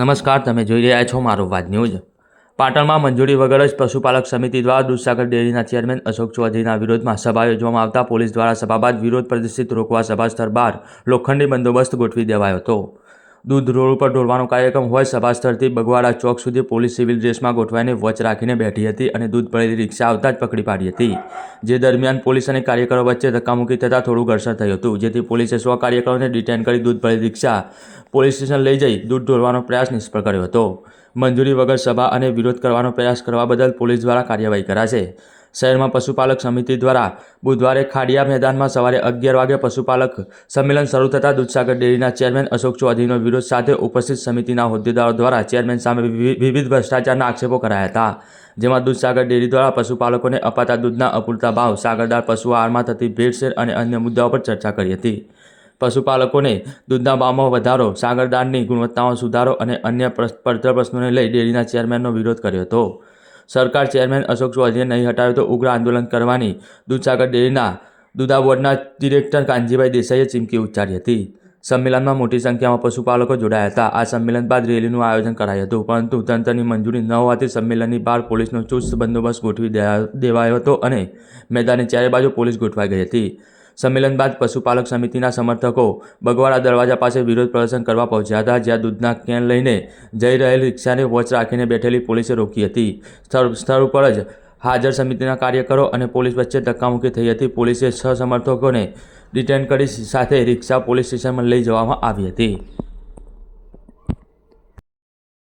નમસ્કાર, તમે જોઈ રહ્યા છો મારો વાત ન્યૂઝ. પાટણમાં મંજૂરી વગર જ પશુપાલક સમિતિ દ્વારા દૂધસાગર ડેરીના ચેરમેન અશોક ચૌધરીના વિરોધમાં સભા યોજવામાં આવતા પોલીસ દ્વારા સભા બાદ વિરોધ પ્રદર્શિત રોકવા સભા સ્થળ બહાર લોખંડી બંદોબસ્ત ગોઠવી દેવાયો હતો. દૂધ રોડ ઉપર ઢોળવાનો કાર્યક્રમ હોય સભા સ્થળથી બગવાડા ચોક સુધી પોલીસ સિવિલ ડ્રેસમાં ગોઠવાઈને વોચ રાખીને બેઠી હતી અને દૂધ ભરેલી રિક્ષા આવતા જ પકડી પાડી હતી. જે દરમિયાન પોલીસ અને કાર્યકરો વચ્ચે ધક્કામુક્કી થતાં થોડું ઘર્ષણ થયું હતું, જેથી પોલીસે સો કાર્યકરોને ડિટેન કરી દૂધ ભરેલી રિક્ષા પોલીસ સ્ટેશન લઈ જઈ દૂધ ઢોળવાનો પ્રયાસ નિષ્ફળ કર્યો હતો. મંજૂરી વગર સભા અને વિરોધ કરવાનો પ્રયાસ કરવા બદલ પોલીસ દ્વારા કાર્યવાહી કરાશે. શહેરમાં પશુપાલક સમિતિ દ્વારા બુધવારે ખાડિયા મેદાનમાં સવારે અગિયાર વાગે પશુપાલક સંમેલન શરૂ થતાં દૂધસાગર ડેરીના ચેરમેન અશોક ચૌધરીનો વિરોધ સાથે ઉપસ્થિત સમિતિના હોદ્દેદારો દ્વારા ચેરમેન સામે વિવિધ ભ્રષ્ટાચારના આક્ષેપો કરાયા હતા. જેમાં દૂધસાગર ડેરી દ્વારા પશુપાલકોને અપાતા દૂધના અપૂરતા ભાવ સાગરદાર પશુ આહારમાં થતી ભેળસેળ અને અન્ય મુદ્દાઓ પર ચર્ચા કરી હતી. પશુપાલકોને દૂધના ભાવમાં વધારો સાગરદારની ગુણવત્તામાં સુધારો અને અન્ય પડતર પ્રશ્નોને લઈ ડેરીના ચેરમેનનો વિરોધ કર્યો હતો. સરકાર ચેરમેન અશોક ચૌધરીને નહીં હટાવે તો ઉગ્ર આંદોલન કરવાની દૂધસાગર ડેરીના દુધા બોર્ડના ડિરેક્ટર કાનજીભાઈ દેસાઈએ ચીમકી ઉચ્ચારી હતી. સંમેલનમાં મોટી સંખ્યામાં પશુપાલકો જોડાયા હતા. આ સંમેલન બાદ રેલીનું આયોજન કરાયું હતું, પરંતુ તંત્રની મંજૂરી ન હોવાથી સંમેલનની બહાર પોલીસનો ચુસ્ત બંદોબસ્ત ગોઠવી દેવા- દેવાયો હતો અને મેદાની ચારે બાજુ પોલીસ ગોઠવાઈ ગઈ હતી. સંમેલન બાદ પશુપાલક સમિતિના સમર્થકો બગવાડા દરવાજા પાસે વિરોધ પ્રદર્શન કરવા પહોંચ્યા હતા, જ્યાં દૂધના કેન લઈને જઈ રહેલ રિક્ષાને વોચ રાખીને બેઠેલી પોલીસે રોકી હતી. સ્થળ સ્થળ ઉપર જ હાજર સમિતિના કાર્યકરો અને પોલીસ વચ્ચે ધક્કામુક્કી થઈ હતી. પોલીસે છ સમર્થકોને ડિટેન કરી સાથે રિક્ષા પોલીસ સ્ટેશનમાં લઈ જવામાં આવી હતી.